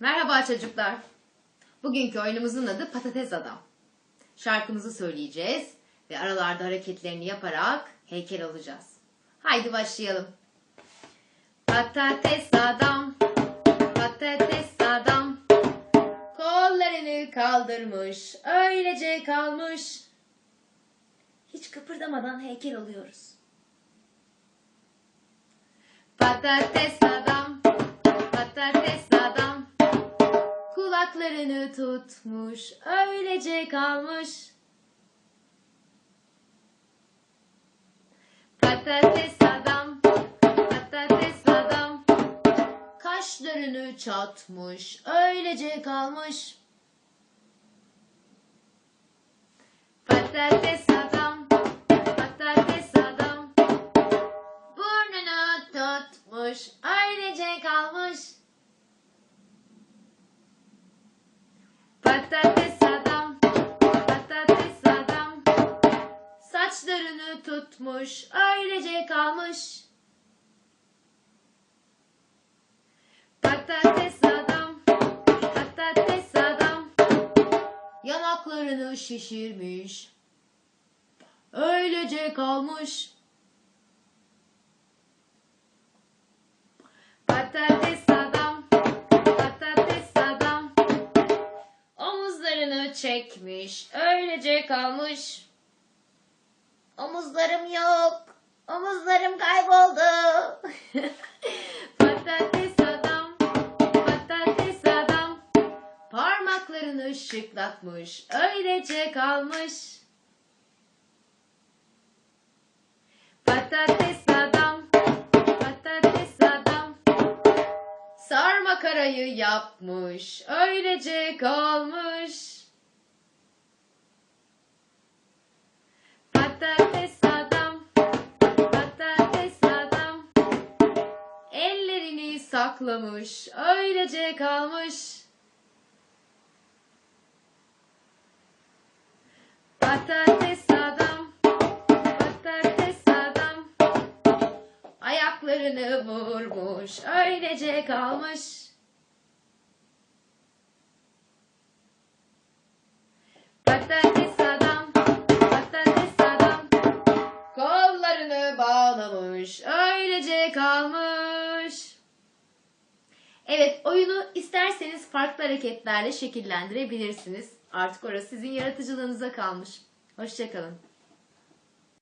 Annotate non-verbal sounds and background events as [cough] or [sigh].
Merhaba çocuklar. Bugünkü oyunumuzun adı Patates Adam. Şarkımızı söyleyeceğiz ve aralarda hareketlerini yaparak heykel olacağız. Haydi başlayalım. Patates adam, patates adam. Kollarını kaldırmış, öylece kalmış. Hiç kıpırdamadan heykel oluyoruz. Patates Kulaklarını tutmuş, öylece kalmış. Patates adam, patates adam. Kaşlarını çatmış, öylece kalmış. Patates adam, patates adam. Burnunu tutmuş, öylece kalmış. Patates adam, patates adam. Saçlarını tutmuş, öylece kalmış. Patates adam, patates adam. Yanaklarını şişirmiş, öylece kalmış. Çekmiş, öylece kalmış. Omuzlarım yok, omuzlarım kayboldu. [laughs] patates adam, patates adam. Parmaklarını şıklatmış, öylece kalmış. Patates adam, patates adam. Sarma karayı yapmış, öylece kalmış. Saklamış, öylece kalmış. Patates adam, patates adam. Ayaklarını vurmuş, öylece kalmış. Patates adam, patates adam. Kollarını bağlamış, öylece kalmış. Evet, oyunu isterseniz farklı hareketlerle şekillendirebilirsiniz. Artık orası sizin yaratıcılığınıza kalmış. Hoşçakalın.